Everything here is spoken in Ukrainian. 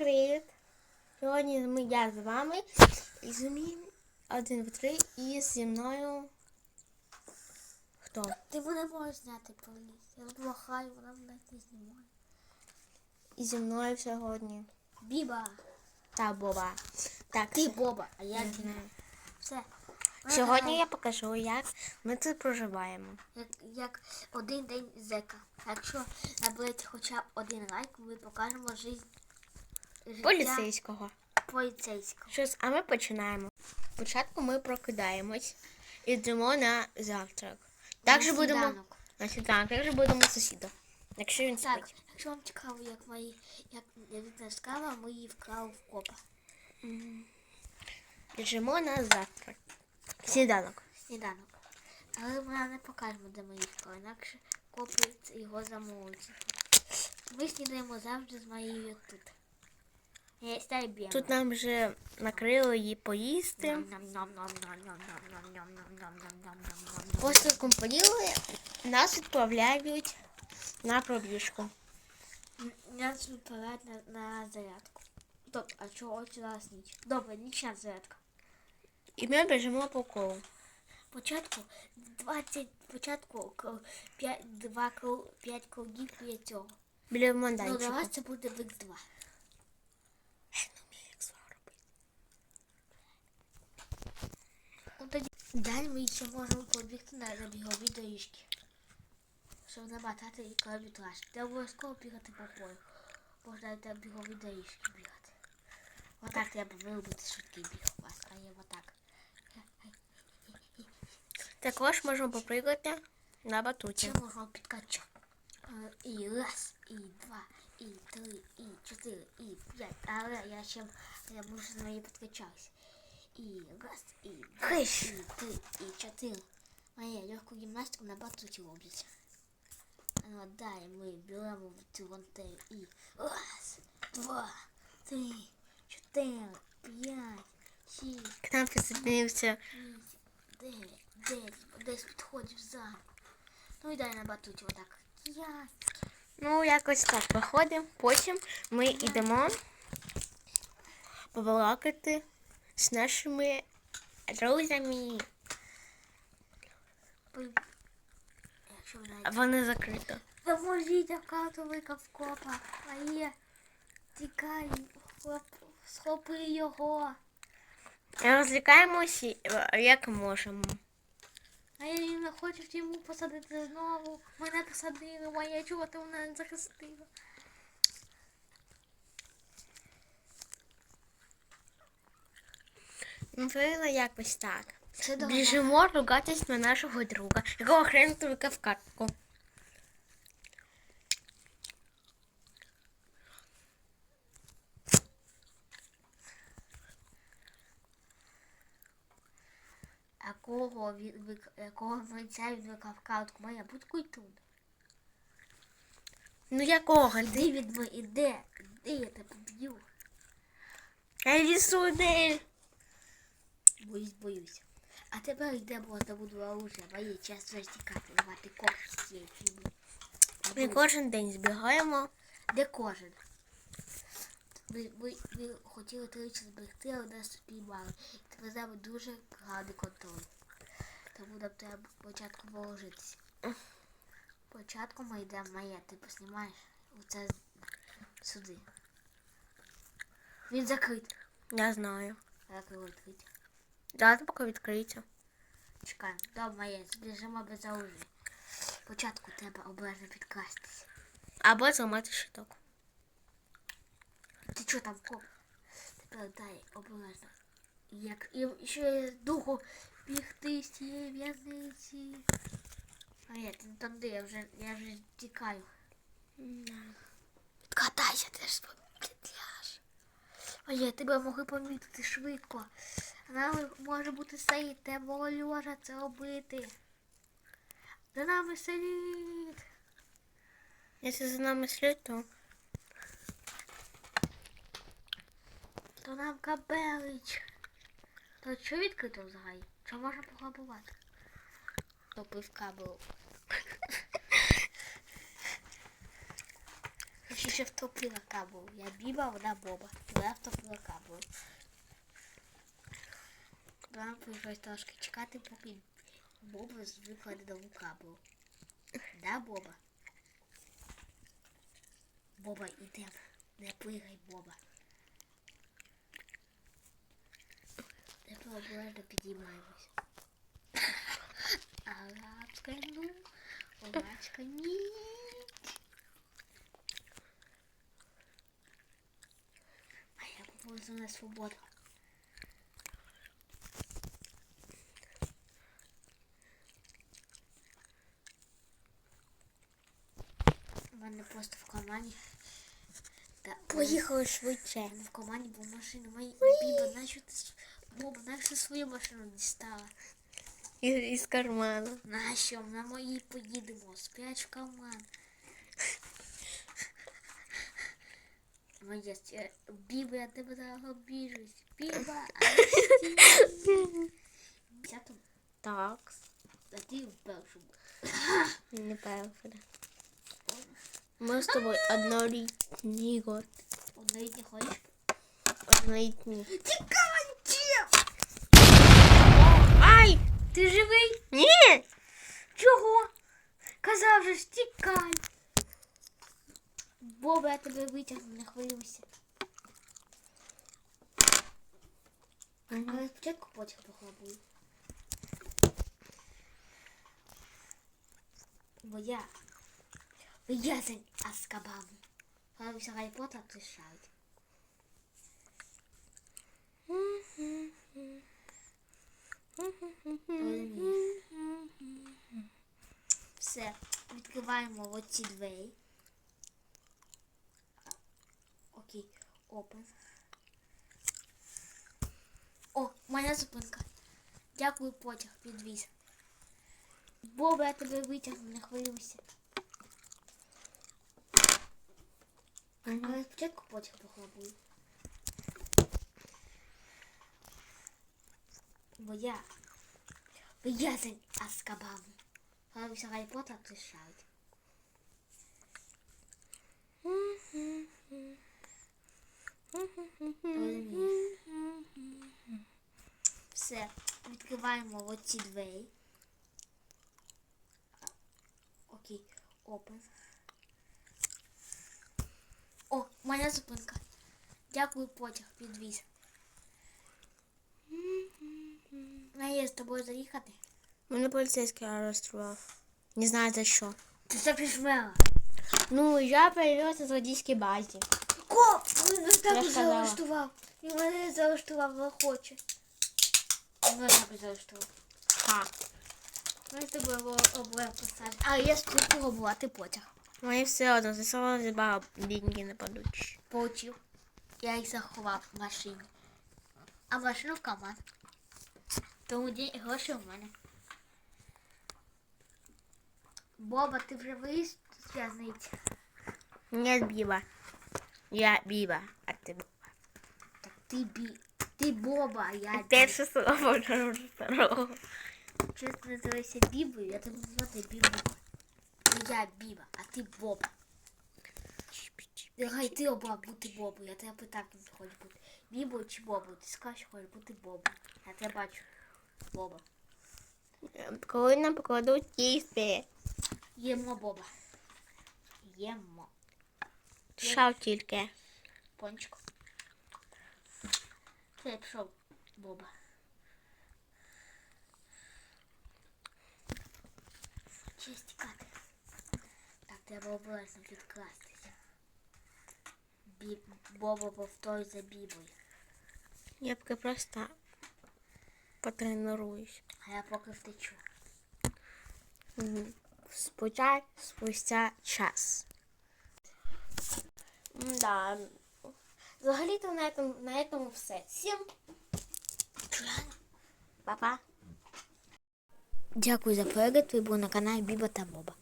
привіт! Сьогодні ми, я з вами і зумі один, два, три і зі мною. Хто? Ти мене можеш зняти повністю. Я махаю, вона мене не знімає. І зі мною сьогодні. Біба. Та Боба. Так, Ти Боба, а я. Діна. Все. сьогодні я покажу, як ми тут проживаємо. Як, як один день зека. Якщо наберете хоча б один лайк, ми покажемо життя, життя Поліцейського. поліцейського. Щось, а ми починаємо. Спочатку ми прокидаємось і йдемо на завтрак. Так же будемо. На сніданок, так же будемо сусіда. Якщо він Так, спить. якщо вам цікаво, як мої, як я дитина скала, ми її вкрали в копа. Біжимо на завтрак. Сніданок. Сніданок. Але ми не покажемо, де ми її вкрали, інакше копи його замовують. Ми снідаємо завжди з моєю тут. Тут нам вже накрили її поїсти. Після компоніли нас відправляють на пробіжку. Нас відправляють на, на зарядку. Стоп, а чого ось зараз ніч? Добре, нічна зарядка. І ми біжимо по колу. Спочатку 20, спочатку 5, 2, 5 кругів біля цього. Біля Ну, для вас це буде вик 2. Ну, тоді далі ми ще можемо побігти на, на бігові доріжки. Щоб набатати і кілометраж. Ти обов'язково бігати по полю. Можна на бігові доріжки бігати. Отак треба виробити швидкий біг у вас, а є отак. Також можемо попригати на батуті. Ще можна підкачати. Е, І раз, і два, і три, і чотири, і п'ять. Але я ще я може на неї підкачався. І раз, і два, і три, і чотири. Моя легку гімнастику на батуті роблять. Ну, далі ми беремо цю лантеру і раз, два, три, чотири, п'ять, шість, К нам присоединився дев'ять, десь підходив за. Ну і далі на батуті отак. П'ять. Ну, якось так виходимо. Потім ми йдемо побалакати з нашими друзями. А. Вони закриті. Поможіть вкатувати в. А є. Тікай, схопи його. Розлікаємося, як можемо. А я не хочу йому посадити знову. Мене посадили, моя чого ти мене захистила. Ну, вийшло якось так. Це. Біжимо ругатись на нашого друга, якого хрена тобі в картку. А кого від якого митця відвикав картку? Моя будь культурна. Ну якого? Іди від іде, іди, я тебе поб'ю. Іди сюди. Боюсь, боюсь. А тепер йде, бо забуду оружие, моє час вже тікати, давати кошти. Ми кожен день збігаємо. Де кожен? Ви, ви, ви хотіли тричі зберегти, але нас спіймали. Тепер з нами дуже гарний контроль. Тому нам треба спочатку положитися. Спочатку ми йдемо моє, ти поснімаєш оце сюди. Він закритий. Я знаю. Як його відкрити? Дати поки відкриється. Чекаємо. Добре, моє, збіжимо без оружия. Спочатку треба обережно підкрастися. Або зламати щиток. Ти що там коп? Тепер дай обережно. Як і ще є духу бігти з цієї в'язниці. А я ти там де я вже я вже тікаю. Катайся ти ж підляж. А я тебе могли помітити швидко. А нам може бути сейт, треба Льожа це робити. За нами слід. Якщо за нами слід, то То нам кабелич. То що відкрито взагалі? Що можна пограбувати? Топив кабел. ще ще втопила кабель. Я біба, вона боба. Вона втопила кабель. Нам пришлось трошки чекати, поки Боба викладе нову кабель. Да, Боба? Боба, ідемо. Не пригай, Боба. Тепер обережно підіймаємось. Арабська ну, овачка ні. А я поповзу на свободу. У мене просто в команді. Та, Поїхали швидше. в команді був машина. Мої Біба, наче Боба, наче свою машину дістала. Із, із карману. Нащо? На моїй поїдемо. Сп'ять в команд. Молодець. Е, Біба, я тебе зараз обіжусь. Біба, а Так. а ти в першому. Не певна. Ми з тобою однолітній год. Одної не ходиш? Однолітній. Тікай, чим? Ай! Ти живий? Ні! Чого? Казав же, стікай. Боба, я тебе витягну, не хвилюйся. Але спочатку потяг похлопую. Бо я в'язень Аскабану. Хвилюйся Гаррі Поттер пришають. Все, відкриваємо оці двері. Окей, open. О, моя зупинка. Дякую, потяг, підвіз. Боба, я тебе витягну, не хвилюйся. Але спочатку потяг похлопую. Бо я в'язень Аскабану. Хвилюйся Гаррі Поттер пришають. Все, відкриваємо оці двері. Окей, open. О, моя зупинка. Дякую, потяг, підвіз. А я з тобою заїхати? Мене поліцейський арештував. Не знаю за що. Ти це пішмела. Ну, я перевелся з водійській базі. Коп! Він нас так заарештував. Він мене заарештував, але. Він мене так заарештував. Ха. Ми з тобою обоє посадимо. А я спробував була, ти потяг. Мені все одно, за село зібрав, деньги не падуть. Получив. Я їх заховав в машині. А машину в команд. Тому день гроші в мене. Боба, ти вже виїзд з в'язниці? Нет, Біба. Я Біба, а ти Боба. Так ти бі. Ти Боба, а я. Перше слово вже второго. Чесно називайся Бібою, я тебе звати Бібою. Я Біба, а ти Боба. Нехай ти обрав бути Бобою. Я тебе питав, ким ти хочеш бути. Бібою чи Бобою? Ти скажеш, хочеш бути Бобою. Я тебе бачу. Боба. Коли нам покладуть їсти. Ємо Боба. Ємо. Шав тільки. Пончик. Це пішов, Боба. Треба обережно підкластися. Біб... Боба повторює за Бібою. Я поки просто потренуюсь. А я поки втечу. Спустя, спустя час. Да. Взагалі-то на этом, на этом все. Всім па-па. Дякую за перегляд. Ви були на каналі Біба та Боба.